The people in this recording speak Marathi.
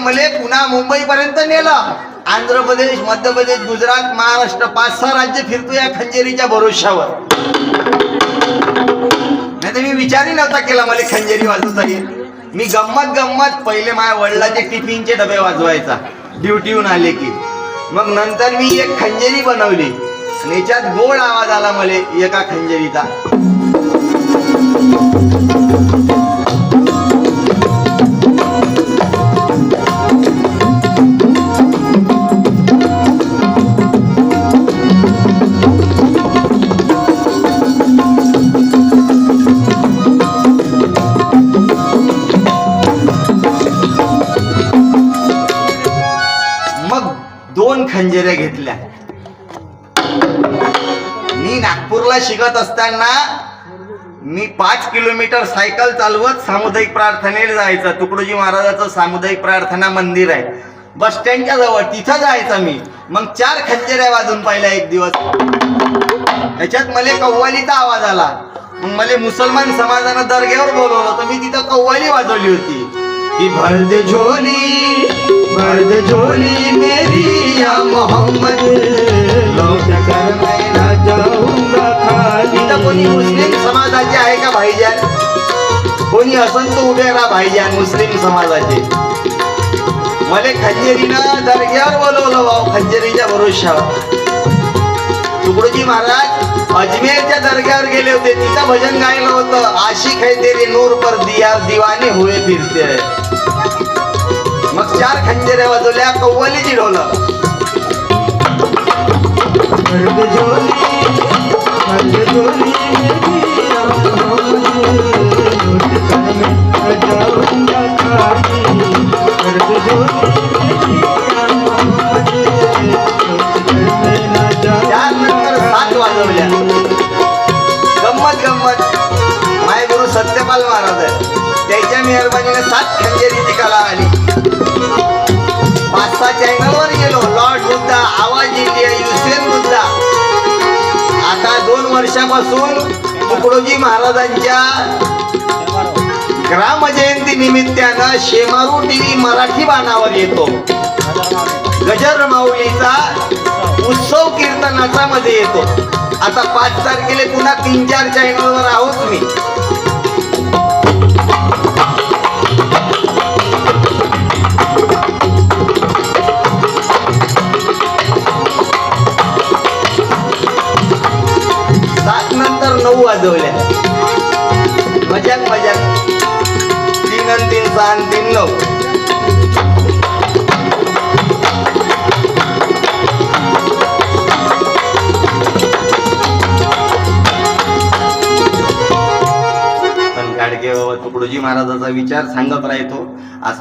मले पुन्हा मुंबई पर्यंत नेलं. आंध्र प्रदेश मध्य प्रदेश गुजरात महाराष्ट्र पाच सहा राज्य फिरतो या खंजेरीच्या भरोश्यावर. नाही तर मी विचारही नव्हता केला मला खंजेरी वाजवता येईल. मी गंमत गंमत पहिले माझ्या वडिलाचे टिफिनचे डबे वाजवायचा. ड्युटीहून आले की. मग नंतर मी एक खंजेरी बनवली. याच्यात गोड आवाज आला मला एका खंजेरीचा. दोन घेतल्या. मी नागपूरला शिकत असताना मी पाच किलोमीटर सायकल चालवत सामुदायिक प्रार्थनेला जायचं. तुकडोजी महाराजाचं सामुदायिक प्रार्थना मंदिर आहे. बस स्टँडच्या जवळ तिथं जायचं मी. मग चार खंजेऱ्या वाजून पाहिल्या एक दिवस. त्याच्यात मला कव्वालीचा आवाज आला. मग मला मुसलमान समाजानं दर्ग्यावर बोलवलं तर मी तिथं कव्वाली वाजवली होती. की भरद झोली. भरद झोली मेरी या मोहम्मद। लौट कर मैं ना जाऊंगा खाली। तिथं कोणी मुस्लिम समाजाचे आहे का भाईजान? कोणी असन तो उभे राहा भाईजान मुस्लिम समाजाचे. मला खंजेरीनं दर्ग्यावर बोलवलं भाऊ खंजेरीच्या भरोशावर तुकडोजी महाराज अजमेरच्या दर्ग्यावर गेले होते तिथं भजन गायलं होतं. आशिक है तेरे नूर पर दिया दिवाने हुए फिरते. चार खंजेऱ्या वाजवल्या कव्वाली चिडवलं त्यानंतर सात वाजवल्या. गंमत गंमत. माय गुरु सत्यपाल महाराज आहे त्याच्या मेहरबानीने सात खंजेरी चॅनलवर गेलो. लॉर्ड बुद्धा आवाज इंडिया युसेन बुद्धा आता दोन वर्षापासून तुकडोजी महाराजांच्या ग्रामजयंती निमित्तानं शेमारू टीव्ही मराठी बाणावर येतो. गजर माऊलीचा उत्सव कीर्तनाचा मध्ये येतो. आता पाच तारखेला पुन्हा तीन चार चॅनलवर आहोत मी. वाजवल्या मजाक मजाक. तीन आणि तीन सहा आणि तीन नऊ पण गाडगे बाबा तुकडोजी महाराजाचा विचार सांगत राहतो. आज